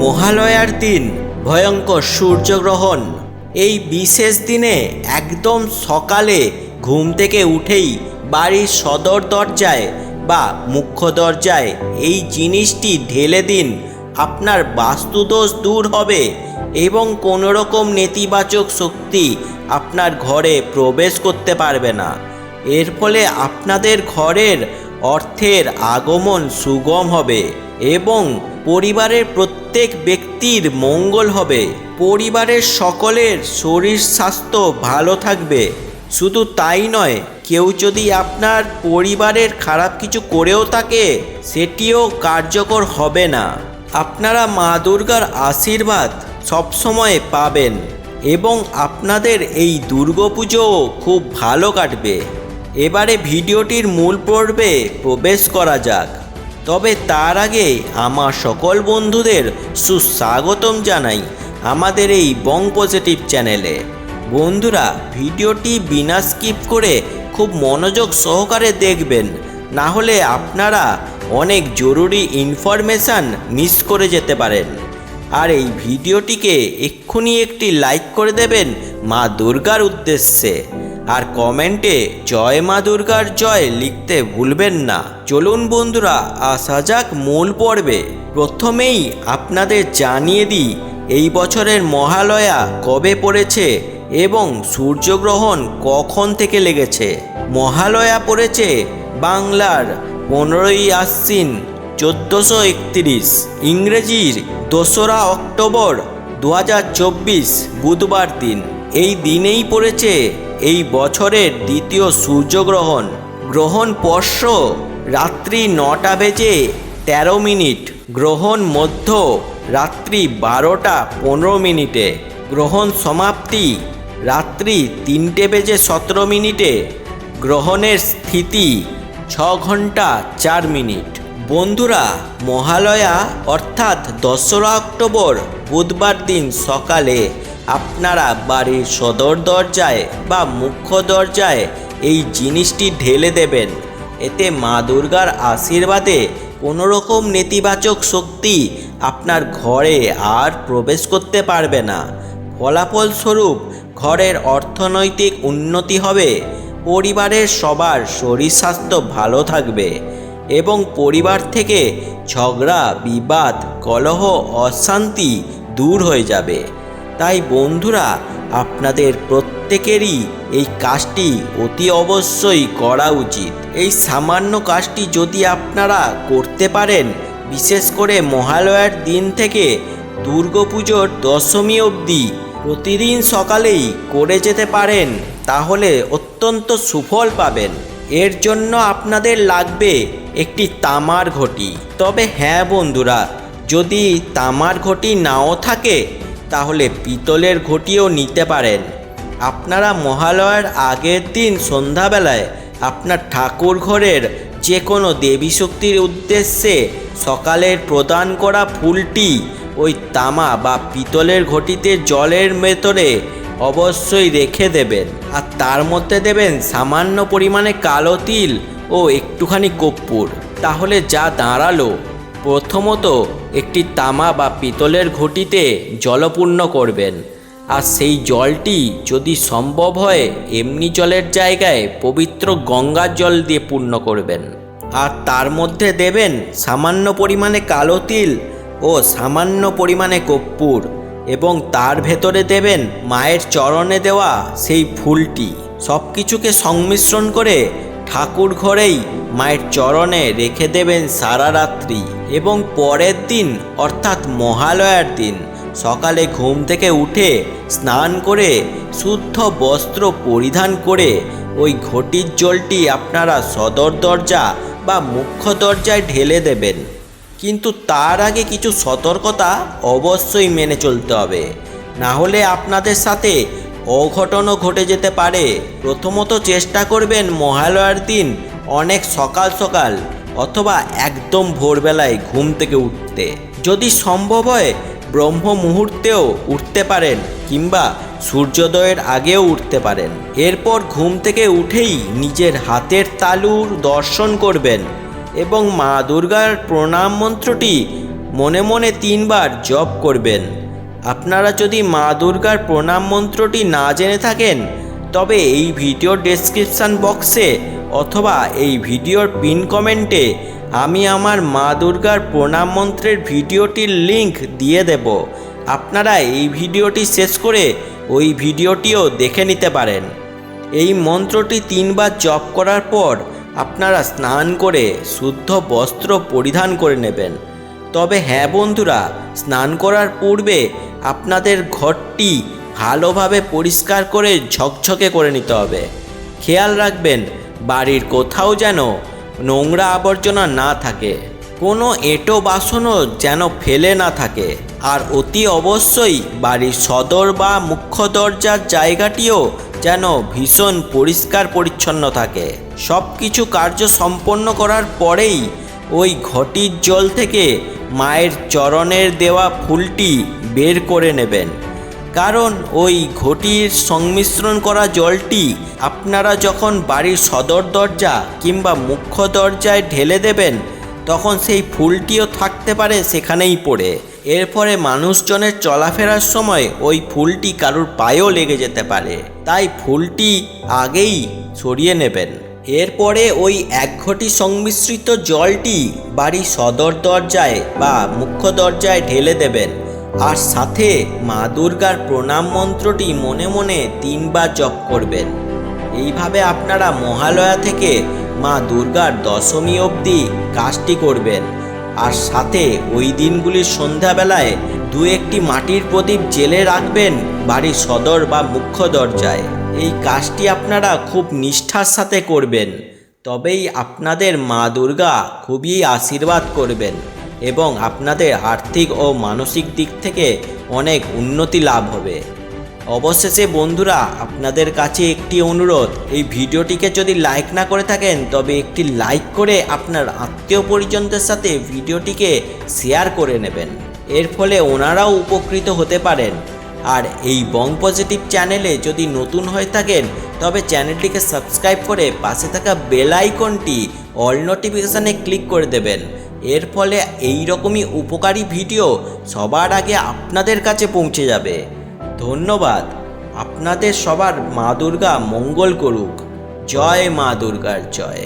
মহালয়ার দিন ভয়ঙ্কর সূর্যগ্রহণ। এই বিশেষ দিনে একদম সকালে ঘুম থেকে উঠেই বাড়ির সদর দরজায় বা মুখ্য দরজায় এই জিনিসটি ঢেলে দিন, আপনার বাস্তুদোষ দূর হবে এবং কোনো রকম নেতিবাচক শক্তি আপনার ঘরে প্রবেশ করতে পারবে না। এর ফলে আপনাদের ঘরের অর্থের আগমন সুগম হবে এবং পরিবারের প্রত্যেক ব্যক্তির মঙ্গল হবে। পরিবারের সকলের শরীর স্বাস্থ্য ভালো থাকবে। শুধু তাই নয়, কেউ যদি আপনার পরিবারের খারাপ কিছু করেও থাকে, সেটিও কার্যকর হবে না। আপনারা মা দুর্গার আশীর্বাদ সবসময় পাবেন এবং আপনাদের এই দুর্গাপুজোও খুব ভালো কাটবে। এবারে ভিডিওটির মূল পর্বে প্রবেশ করা যাক। তবে তার আগে আমার সকল বন্ধুদের সুস্বাগতম জানাই আমাদের এই বং পজিটিভ চ্যানেলে। বন্ধুরা, ভিডিওটি বিনা স্কিপ করে খুব মনোযোগ সহকারে দেখবেন। না হলে আপনারা অনেক জরুরি ইনফরমেশান মিস করে যেতে পারেন। আর এই ভিডিওটিকে এক্ষুনি একটি লাইক করে দেবেন মা দুর্গার উদ্দেশ্যে। আর কমেন্টে, জয় মা দুর্গার জয় লিখতে ভুলবেন না। চলুন বন্ধুরা, আসা যাক মূল পর্বে। প্রথমেই আপনাদের জানিয়ে দিই, এই বছরের মহালয়া কবে পড়েছে এবং সূর্যগ্রহণ কখন থেকে লেগেছে? মহালয়া পড়েছে বাংলার পনেরোই আশ্বিন, চোদ্দোশো একত্রিশ। ইংরেজির দোসরা অক্টোবর দু হাজার চব্বিশ বুধবার দিন। এই দিনেই পড়েছে এই বছরের দ্বিতীয় সূর্যগ্রহণ। গ্রহণ স্পর্শ রাত্রি নটা বেজে তেরো মিনিট। গ্রহণ মধ্য রাত্রি বারোটা পনেরো মিনিটে। গ্রহণ সমাপ্তি রাত্রি তিনটে বেজে সতেরো মিনিটে। গ্রহণের স্থিতি ছ ঘণ্টা চার মিনিট। বন্ধুরা, মহালয়া অর্থাৎ দশরা অক্টোবর বুধবার দিন সকালে আপনারা বাড়ির সদর দরজায় বা মুখ্য দরজায় এই জিনিসটি ঢেলে দেবেন। এতে মা দুর্গার আশীর্বাদে কোনো রকম নেতিবাচক শক্তি আপনার ঘরে আর প্রবেশ করতে পারবে না। ফলাফলস্বরূপ ঘরের অর্থনৈতিক উন্নতি হবে, পরিবারের সবার শরীর স্বাস্থ্য ভালো থাকবে এবং পরিবার থেকে ঝগড়া, বিবাদ, কলহ, অশান্তি দূর হয়ে যাবে। তাই বন্ধুরা, আপনাদের প্রত্যেকেরই এই কাজটি অতি অবশ্যই করা উচিত। এই সামান্য কাজটি যদি আপনারা করতে পারেন, বিশেষ করে মহালয়ার দিন থেকে দুর্গাপুজোর দশমী অবধি প্রতিদিন সকালেই করে যেতে পারেন, তাহলে অত্যন্ত সুফল পাবেন। এর জন্য আপনাদের লাগবে একটি তামার ঘটি। তবে হ্যাঁ বন্ধুরা, যদি তামার ঘটি নাও থাকে তাহলে পিতলের ঘটিও নিতে পারেন। আপনারা মহালয়ার আগের দিন সন্ধ্যাবেলায় আপনার ঠাকুর ঘরের যে কোনো দেবী শক্তির উদ্দেশ্যে সকালের প্রদান করা ফুলটি ওই তামা বা পিতলের ঘটিতে জলের ভেতরে অবশ্যই রেখে দেবেন। আর তার মধ্যে দেবেন সামান্য পরিমাণে কালো তিল ও একটুখানি কর্পূর। তাহলে যা দাঁড়াল প্রথমত একটি তামা বা পিতলের ঘটিতে জলপূর্ণ করবেন। আর সেই জলটি যদি সম্ভব হয়, এমনি জলের জায়গায় পবিত্র গঙ্গার জল দিয়ে পূর্ণ করবেন। আর তার মধ্যে দেবেন সামান্য পরিমাণে কালো তিল ও সামান্য পরিমাণে কর্পূর এবং তার ভেতরে দেবেন মায়ের চরণে দেওয়া সেই ফুলটি। সব কিছুকে সংমিশ্রণ করে ঠাকুর ঘরেই মায়ের চরণে রেখে দেবেন সারা রাত্রি এবং পরের দিন, অর্থাৎ মহালয়ার দিন, সকালে ঘুম থেকে উঠে স্নান করে শুদ্ধ বস্ত্র পরিধান করে ওই ঘটির জলটি আপনারা সদর দরজা বা মুখ্য দরজায় ঢেলে দেবেন। কিন্তু তার আগে কিছু সতর্কতা অবশ্যই মেনে চলতে হবে। না হলে আপনাদের সাথে অঘটনও ঘটে যেতে পারে। প্রথমত চেষ্টা করবেন মহালয়ার দিন অনেক সকাল সকাল অথবা একদম ভোরবেলায় ঘুম থেকে উঠতে। যদি সম্ভব হয় ব্রহ্ম মুহূর্তেও উঠতে পারেন কিংবা সূর্যোদয়ের আগেও উঠতে পারেন। এরপর ঘুম থেকে উঠেই নিজের হাতের তালুর দর্শন করবেন এবং মা দুর্গার প্রণাম মন্ত্রটি মনে মনে তিনবার জপ করবেন। আপনারা যদি মা দুর্গার প্রণাম মন্ত্রটি না জেনে থাকেন, তবে এই ভিডিওর ডেসক্রিপশান বক্সে অথবা এই ভিডিওর পিন কমেন্টে আমি আমার মা দুর্গার প্রণাম মন্ত্রের ভিডিওটির লিংক দিয়ে দেব। আপনারা এই ভিডিওটি শেষ করে ওই ভিডিওটিও দেখে নিতে পারেন। এই মন্ত্রটি তিনবার জপ করার পর আপনারা স্নান করে শুদ্ধ বস্ত্র পরিধান করে নেবেন। তবে হ্যাঁ বন্ধুরা, স্নান করার পূর্বে আপনাদের ঘরটি ভালোভাবে পরিষ্কার করে ঝকঝকে করে নিতে হবে। খেয়াল রাখবেন, বাড়ির কোথাও যেন নোংরা আবর্জনা না থাকে। কোনো এঁটো বাসনও যেন ফেলে না থাকে। আর অতি অবশ্যই বাড়ির সদর বা মুখ্য দরজার জায়গাটিও যেন ভীষণ পরিষ্কার পরিচ্ছন্ন থাকে। সব কিছু কার্য সম্পন্ন করার পরেই ওই ঘটির জল থেকে মায়ের চরণের দেওয়া ফুলটি বের করে নেবেন। কারণ ওই ঘটির সংমিশ্রণ করা জলটি আপনারা যখন বাড়ির সদর দরজা কিংবা মুখ্য দরজায় ঢেলে দেবেন, তখন সেই ফুলটিও থাকতে পারে সেখানেই পড়ে। এর ফলে মানুষজনের চলাফেরার সময় ওই ফুলটি কারুর পায়েও লেগে যেতে পারে। তাই ফুলটি আগেই সরিয়ে নেবেন। এরপরে ওই এক ঘটি সংমিশ্রিত জলটি বাড়ির সদর দরজায় বা মুখ্য দরজায় ঢেলে দেবেন। আর সাথে মা দুর্গার প্রণাম মন্ত্রটি মনে মনে তিনবার জপ করবেন। এইভাবে আপনারা মহালয়া থেকে মা দুর্গার দশমী অবধি কাজটি করবেন। আর সাথে ওই দিনগুলির সন্ধ্যাবেলায় দু একটি মাটির প্রদীপ জেলে রাখবেন বাড়ির সদর বা মুখ্য দরজায়। এই কাজটি আপনারা খুব নিষ্ঠার সাথে করবেন। তবেই আপনাদের মা দুর্গা খুবই আশীর্বাদ করবেন। এবং আপনাদের আর্থিক ও মানসিক দিক থেকে অনেক উন্নতি লাভ হবে। অবশেষে বন্ধুরা, আপনাদের কাছে একটি অনুরোধ, এই ভিডিওটিকে যদি লাইক না করে থাকেন, তবে একটি লাইক করে আপনার আত্মীয় পরিজনদের সাথে ভিডিওটিকে শেয়ার করে নেবেন। এর ফলে ওনারাও উপকৃত হতে পারেন। আর এই বং পজিটিভ চ্যানেলে যদি নতুন হয়ে থাকেন, তবে চ্যানেলটিকে সাবস্ক্রাইব করে পাশে থাকা বেল আইকনটি অল নোটিফিকেশানে ক্লিক করে দেবেন। এর ফলে এই রকমই উপকারী ভিডিও সবার আগে আপনাদের কাছে পৌঁছে যাবে। ধন্যবাদ। আপনাদের সবার মা দুর্গা মঙ্গল করুক। জয় মা দুর্গার জয়।